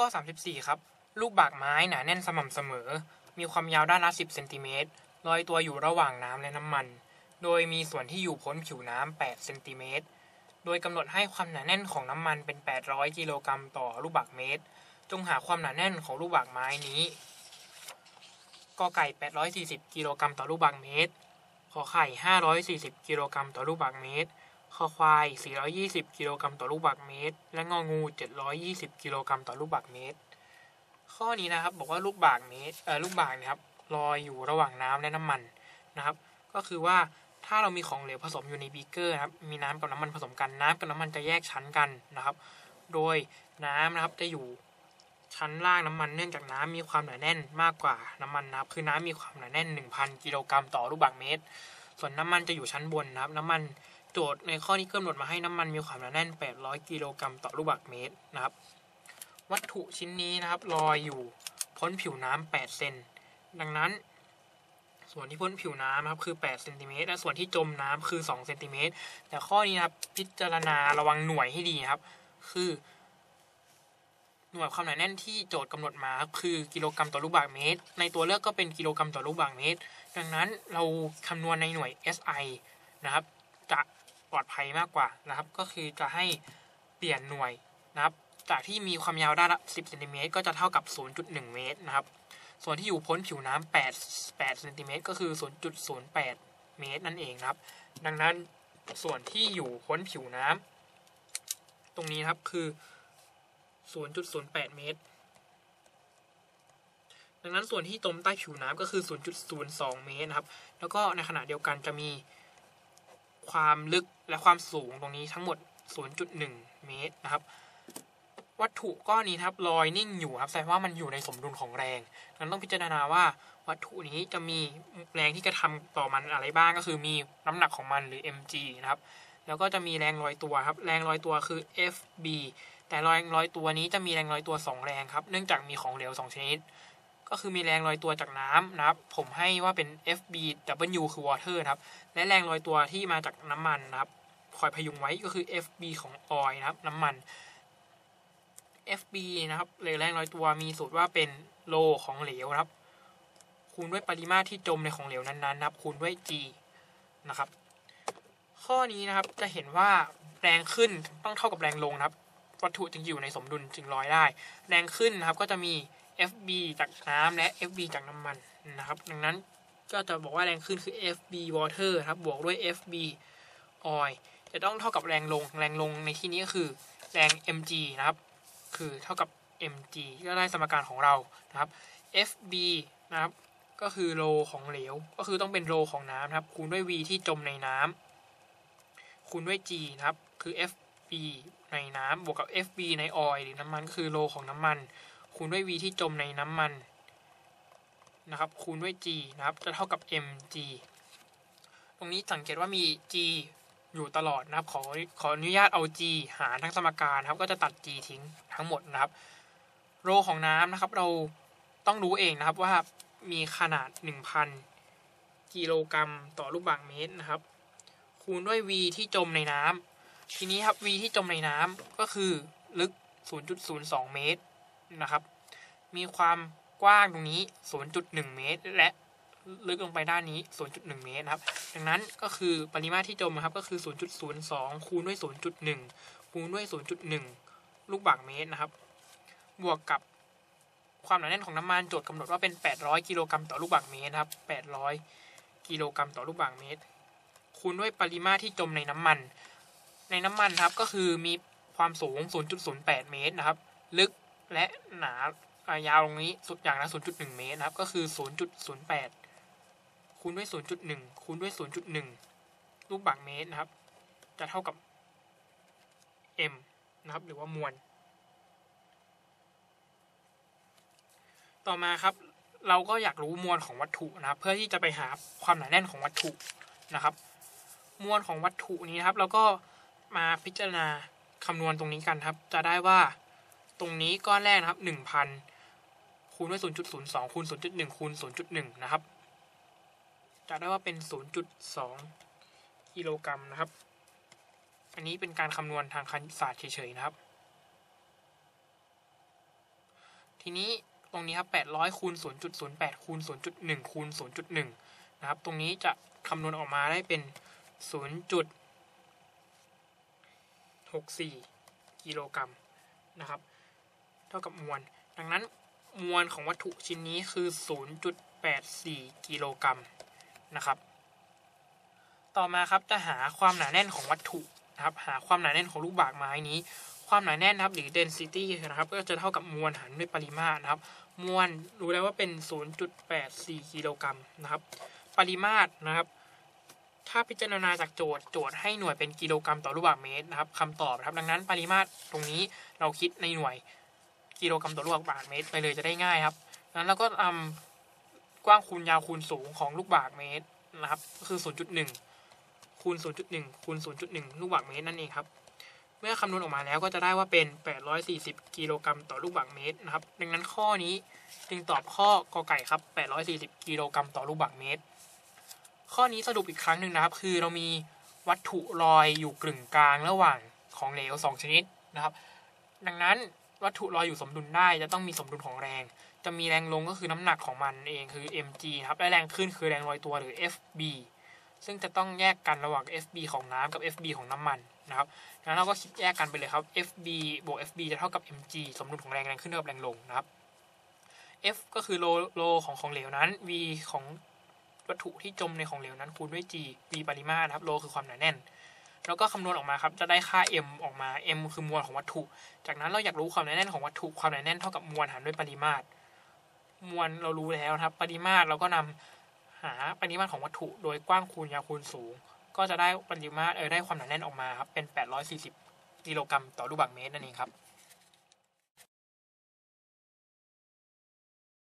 ข้อ 34 ครับ ลูกบากไม้หนาแน่นสม่ำเสมอ มีความยาวด้านละ 10เซนติเมตรลอยตัวอยู่ระหว่างน้ำและน้ำมัน โดยมีส่วนที่อยู่พ้นผิวน้ำ8เซนติเมตร โดยกำหนดให้ความหนาแน่นของน้ำมันเป็น 800 กิโลกรัมต่อลูกบากเมตร จงหาความหนาแน่นของลูกบากไม้นี้กอไก่ 840 กิโลกรัมต่อลูกบากเมตร ขอไข่ 540 กิโลกรัมต่อลูกบากเมตร คอควาย 420 กิโลกรัมต่อลูกบากเมตร และงองู 720 กิโลกรัมต่อลูกบากเมตร ข้อนี้นะครับ บอกว่าลูกบากเมตรเอ่อลูกบากนะครับลอยอยู่ระหว่างน้ำและน้ำมันนะครับ ก็คือว่าถ้าเรามีของเหลวผสมอยู่ในบีเกอร์นะครับ มีน้ำกับน้ำมันผสมกัน น้ำกับน้ำมันจะแยกชั้นกันนะครับ โดยน้ำนะครับจะอยู่ชั้นล่างน้ำมันเนื่องจากน้ำมีความหนาแน่นมากกว่าน้ำมันนะครับ คือน้ำมีความหนาแน่น 1,000 กิโลกรัมต่อลูกบากเมตร ส่วนน้ำมันจะอยู่ชั้นบนนะครับ น้ำมัน โจทย์ในข้อนี้กำหนดมาให้น้ำมันมีความหนาแน่น 800 กิโลกรัมต่อลูกบาศก์เมตรนะครับ วัตถุชิ้นนี้นะครับลอยอยู่พ้นผิวน้ำ8เซนดังนั้น ส่วนที่พ้นผิวน้ำครับคือ8เซนติเมตรและส่วนที่จมน้ำคือ2เซนติเมตรแต่ข้อนี้นะครับพิจารณาระวังหน่วยให้ดีครับ คือ หน่วยความหนาแน่นที่โจทย์กำหนดมาคือกิโลกรัมต่อลูกบาศก์เมตร ในตัวเลือกก็เป็นกิโลกรัมต่อลูกบาศก์เมตร ดังนั้นเราคำนวณในหน่วย SI นะครับจะ ปลอดภัยมากกว่านะครับ ก็คือจะให้เปลี่ยนหน่วยนะครับ จากที่มีความยาวด้านละ10เซนติเมตรก็จะเท่ากับ 0.1 เมตรนะครับ ส่วนที่อยู่พ้นผิวน้ำ8 8เซนติเมตรก็คือ 0.08 เมตรนั่นเองนะครับ ดังนั้นส่วนที่อยู่พ้นผิวน้ำตรงนี้นะครับคือ 0.08 เมตร ดังนั้นส่วนที่จมใต้ผิวน้ำก็คือ 0.02 เมตรนะครับ แล้วก็ในขณะเดียวกันจะมี ความลึกและความสูงตรงนี้ทั้งหมด 0.1 เมตรนะครับ วัตถุก้อนนี้ครับลอยนิ่งอยู่ครับแสดงว่ามันอยู่ในสมดุลของแรงดังนั้นต้องพิจารณาว่าวัตถุนี้จะมีแรงที่กระทำต่อมันอะไรบ้างก็คือมีน้ำหนักของมันหรือ mg นะครับ แล้วก็จะมีแรงลอยตัวครับ แรงลอยตัวคือ fb แต่แรงลอยตัวนี้จะมีแรงลอยตัว 2 แรงครับ เนื่องจากมีของเหลว2ชนิด ก็คือมีแรงลอยตัวจากน้ำนะครับ ผมให้ว่าเป็น fb w คือ water นะครับ และแรงลอยตัวที่มาจากน้ำมันนะครับ คอยพยุงไว้ก็คือ fb ของ oil นะครับ น้ำมัน fb นะครับหรือแรงลอยตัวมีสูตรว่าเป็นโลของเหลวนะครับ คูณด้วยปริมาตรที่จมในของเหลวนั้นๆนะครับ คูณด้วย g นะครับ ข้อนี้นะครับจะเห็นว่าแรงขึ้นต้องเท่ากับแรงลงนะครับ วัตถุจึงอยู่ในสมดุลจึงลอยได้ แรงขึ้นนะครับก็จะมี FB จากน้ำและ FB จากน้ำมันนะครับ ดังนั้นก็จะบอกว่าแรงขึ้นคือ FB water ครับบวกด้วย FB oil จะต้องเท่ากับแรงลง แรงลงในที่นี้ก็คือแรง mg นะครับ คือเท่ากับ mg ก็ได้สมการของเรานะครับ FB นะครับ ก็คือโลของเหลว ก็คือต้องเป็นโลของน้ำนะครับ คูณด้วย v ที่จมในน้ำคูณด้วย g นะครับ คือ FB ในน้ำบวกกับ FB ในออยหรือน้ำมันก็คือโลของน้ำมัน คูณด้วย v ที่จมในน้ำมันนะครับคูณด้วย g นะครับจะเท่ากับ mg ตรงนี้สังเกตว่ามี g อยู่ตลอดนะครับขอขออนุญาตเอา g หารทั้งสมการครับก็จะตัด g ทิ้งทั้งหมดนะครับโลของน้ำนะครับเราต้องรู้เองนะครับว่ามีขนาด 1,000 กิโลกรัมต่อลูกบาศก์เมตรนะครับ คูณด้วย v ที่จมในน้ำทีนี้ครับ v ที่จมในน้ำก็คือลึก 0.02 เมตร นะครับ มีความกว้างตรงนี้ 0.1 เมตร และลึกลงไปด้านนี้ 0.1 เมตรนะครับ ดังนั้นก็คือปริมาตรที่จมนะครับก็คือ 0.02 คูณด้วย 0.1 คูณด้วย 0.1 ลูกบาศก์เมตรนะครับ บวกกับความหนาแน่นของน้ำมันโจทย์กำหนดว่าเป็น 800 กิโลกรัมต่อลูกบาศก์เมตรครับ 800 กิโลกรัมต่อลูกบาศก์เมตร คูณด้วยปริมาตรที่จมในน้ำมัน ในน้ำมันครับก็คือมีความสูง 0.08 เมตรนะครับ ลึก และหนายาวตรงนี้สุดอย่างละ0.1 เมตรนะครับ ก็คือ 0.08 คูณด้วย 0.1 คูณด้วย 0.1 ลูกบาศก์เมตรนะครับ จะเท่ากับ m นะครับ หรือว่ามวล ต่อมาครับ เราก็อยากรู้มวลของวัตถุนะครับ เพื่อที่จะไปหาความหนาแน่นของวัตถุนะครับ มวลของวัตถุนี้นะครับ เราก็มาพิจารณาคำนวณตรงนี้กันครับ จะได้ว่า ตรงนี้ก้อนแรกนะครับหนึ่งพันคูณด้วยศูนย์จุดศูนย์สองคูณศูนย์จุดหนึ่งคูณศูนย์จุดหนึ่งนะครับจะได้ว่าเป็นศูนย์จุดสองกิโลกรัมนะครับ อันนี้เป็นการคำนวณทางคณิตศาสตร์เฉยๆนะครับ ทีนี้ตรงนี้ครับ800คูณ0.08คูณ0.1คูณ0.1นย์จุดหนึ่งนะครับ ตรงนี้จะคำนวณออกมาได้เป็น0.64กิโลกรัมนะครับ เท่ากับมวล ดังนั้นมวลของวัตถุชิ้นนี้คือ 0.84 กิโลกรัมนะครับ ต่อมาครับจะหาความหนาแน่นของวัตถุนะครับ หาความหนาแน่นของลูกบากไม้นี้ ความหนาแน่นนะครับหรือ density นะครับ ก็จะเท่ากับมวลหารด้วยปริมาตรนะครับ มวลรู้แล้วว่าเป็น 0.84 กิโลกรัมนะครับ ปริมาตรนะครับ ถ้าพิจารณาจากโจทย์โจทย์ให้หน่วยเป็นกิโลกรัมต่อลูกบาศก์เมตรนะครับคำตอบนะครับ ดังนั้นปริมาตรตรงนี้เราคิดในหน่วย กิโลกรัมต่อลูกบาศก์เมตรไปเลยจะได้ง่ายครับดังนั้นเราก็ทำกว้างคูณยาวคูณสูงของลูกบาศก์เมตรนะครับก็คือ 0.1 คูณ 0.1 คูณ 0.1 ลูกบาศก์เมตรนั่นเองครับ เมื่อคำนวณออกมาแล้วก็จะได้ว่าเป็น 840 กิโลกรัมต่อลูกบาศก์เมตรนะครับ ดังนั้นข้อนี้จึงตอบข้อกอไก่ครับ 840 กิโลกรัมต่อลูกบาศก์เมตร ข้อนี้สรุปอีกครั้งหนึ่งนะครับ คือเรามีวัตถุลอยอยู่กึ่งกลางระหว่างของเหลว 2 ชนิดนะครับ ดังนั้น วัตถุลอยอยู่สมดุลได้จะต้องมีสมดุลของแรง จะมีแรงลงก็คือน้ำหนักของมันเองคือ mg ครับและแรงขึ้นคือแรงลอยตัวหรือ fb ซึ่งจะต้องแยกกันระหว่าง fb ของน้ำกับ fb ของน้ำมันนะครับงั้นเราก็คิดแยกกันไปเลยครับ fb บวก fb จะเท่ากับ mg สมดุลของแรงแรงขึ้นเท่ากับแรงลงนะครับ f ก็คือโลโลของของเหลวนั้น v ของวัตถุที่จมในของเหลวนั้นคูณด้วย g v ปริมาตรนะครับโลคือความหนาแน่น แล้วก็คำนวณออกมาครับ จะได้ค่า m ออกมา m คือมวลของวัตถุ จากนั้นเราอยากรู้ความหนาแน่นของวัตถุ ความหนาแน่นเท่ากับมวลหารด้วยปริมาตร มวลเรารู้แล้วครับ ปริมาตรเราก็นำหาปริมาตรของวัตถุ โดยกว้างคูณยาวคูณสูง ก็จะได้ปริมาตรเออได้ความหนาแน่นออกมาครับเป็น 840กิโลกรัมต่อลูกบาศก์เมตรนั่นเองครับ